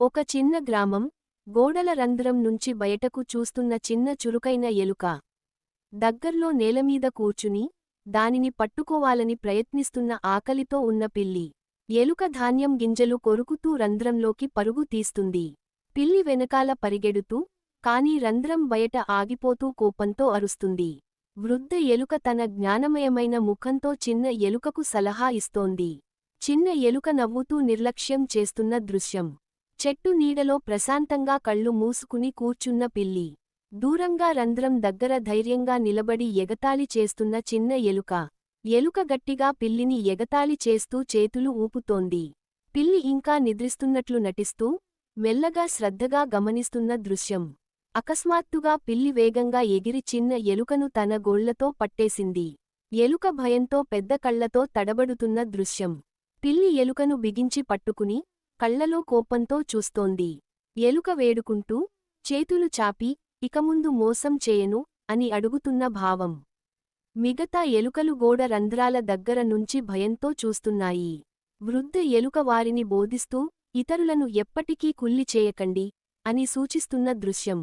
ఒక చిన్న గ్రామం గోడల రంధ్రం నుంచి బయటకు చూస్తున్న చిన్న చురుకైన ఎలుక. దగ్గర్లో నేలమీద కూర్చుని దానిని పట్టుకోవాలని ప్రయత్నిస్తున్న ఆకలితో ఉన్న పిల్లి. ఎలుక ధాన్యం గింజలు కొరుకుతూ రంధ్రంలోకి పరుగు తీస్తుంది. పిల్లి వెనకాల పరిగెడుతూ కాని రంధ్రం బయట ఆగిపోతూ కోపంతో అరుస్తుంది. వృద్ధ ఎలుక తన జ్ఞానమయమైన ముఖంతో చిన్న ఎలుకకు సలహా ఇస్తోంది. చిన్న ఎలుక నవ్వుతూ నిర్లక్ష్యం చేస్తున్న దృశ్యం. చెట్టు నీడలో ప్రశాంతంగా కళ్ళు మూసుకుని కూర్చున్న పిల్లి. దూరంగా రంధ్రం దగ్గర ధైర్యంగా నిలబడి ఎగతాళి చేస్తున్న చిన్న ఎలుక. ఎలుక గట్టిగా పిల్లిని ఎగతాళి చేస్తూ చేతులు ఊపుతోంది. పిల్లి ఇంకా నిద్రిస్తున్నట్లు నటిస్తూ మెల్లగా శ్రద్ధగా గమనిస్తున్న దృశ్యం. అకస్మాత్తుగా పిల్లి వేగంగా ఎగిరి చిన్న ఎలుకను తన గోళ్ళతో పట్టేసింది. ఎలుక భయంతో పెద్ద కళ్ళతో తడబడుతున్న దృశ్యం. పిల్లి ఎలుకను బిగించి పట్టుకుని కళ్ళలో కోపంతో చూస్తోంది. ఎలుక వేడుకుంటూ చేతులు చాపి ఇకముందు మోసం చేయను అని అడుగుతున్న భావం. మిగతా ఎలుకలు గోడ రంధ్రాల దగ్గర నుంచి భయంతో చూస్తున్నాయి. వృద్ధ ఎలుక వారిని బోధిస్తూ ఇతరులను ఎప్పటికీ కుల్లి చేయకండి అని సూచిస్తున్న దృశ్యం.